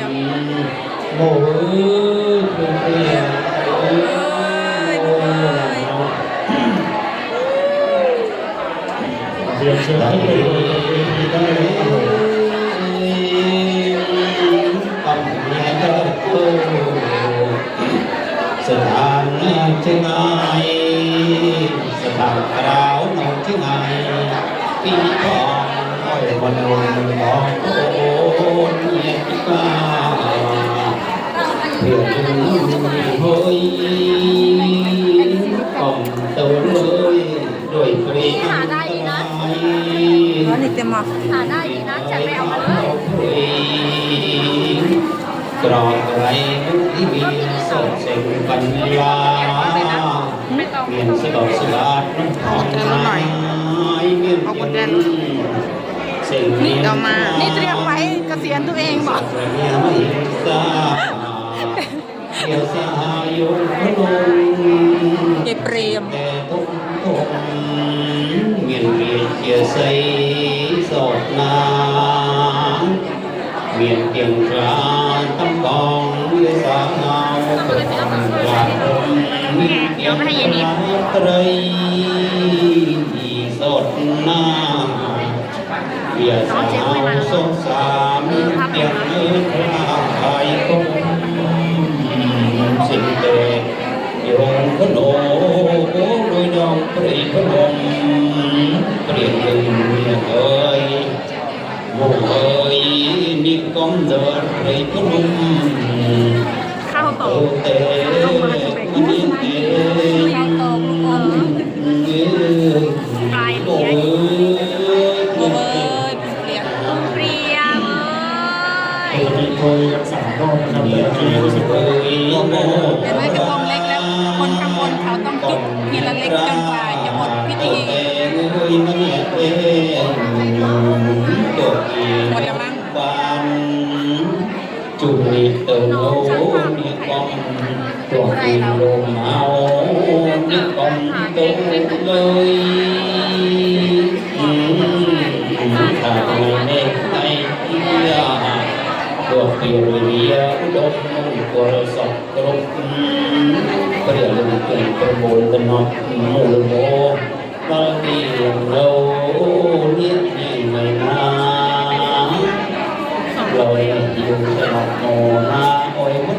จ้โอ้ยเป็นเพื่อ๋ยวเนนเวทีได้ที่ไงสถานกราวน้อที่ไงปีก่อนอ้อยวันวันน้องโอ้ เนียที่กาเพียงเฮ้ยก่อมเตัวเลยด้วยเปรียแล้วนี่เต็มมาหาได้ดีนะจัดไปเอามาเลยกรอบไรที่มีสดเสียงปัญญาเปลี่ยนสะดอกสลาดน้ำทองไม้เงี้ยเสียงนี่เอามานี่เตรียมไว้เกษียณตัวเองบอกเมียไม่ทราบเกี่ยวสายยงพนมเก็บเปรมแต่ทุกทนเมียนเมียนเกียใสสดนาเมียนเตียงกลางตั้งกองเวียสาวเงาตกกลางกลางเมียนเตียงกลางไตรสดนาเวียสาวสงสาร โยงพโนโอ้โดยดองปรีพนมเปลี่ยนเมียเอ้ยโมเอ้ยนิกอมเดินปรีพนมข้าวโตโตเตมันยินเตข้าวต้มลูกอมปลายเลี้ยงยโบเบยเป็นเปลี่ยนเปรียมเอ้ยเคยรักษารอบนะครับแต่ที่รู้สึกว่าก็ไม่เห็นไมกรกแล้ว คนข้างบนเขาต้อง จุดทีละเล็กจนกว่าจะหมดพิธีหมดแล้วมั้งจุลิเตโนนิกองตัวกินลมเอานิกองโตเลยอืมถ้าไม่เน่ในเดียตัวเปลี่ยนเดียอุดมตัวสอบกรุบเปลี่ยนลงเปลี่ยนเป็นโบนเป็นนอก มูลโบบางทีเราเนี่ยยังไม่นาเราอยู่ตลอดโนนาโอ้ยมั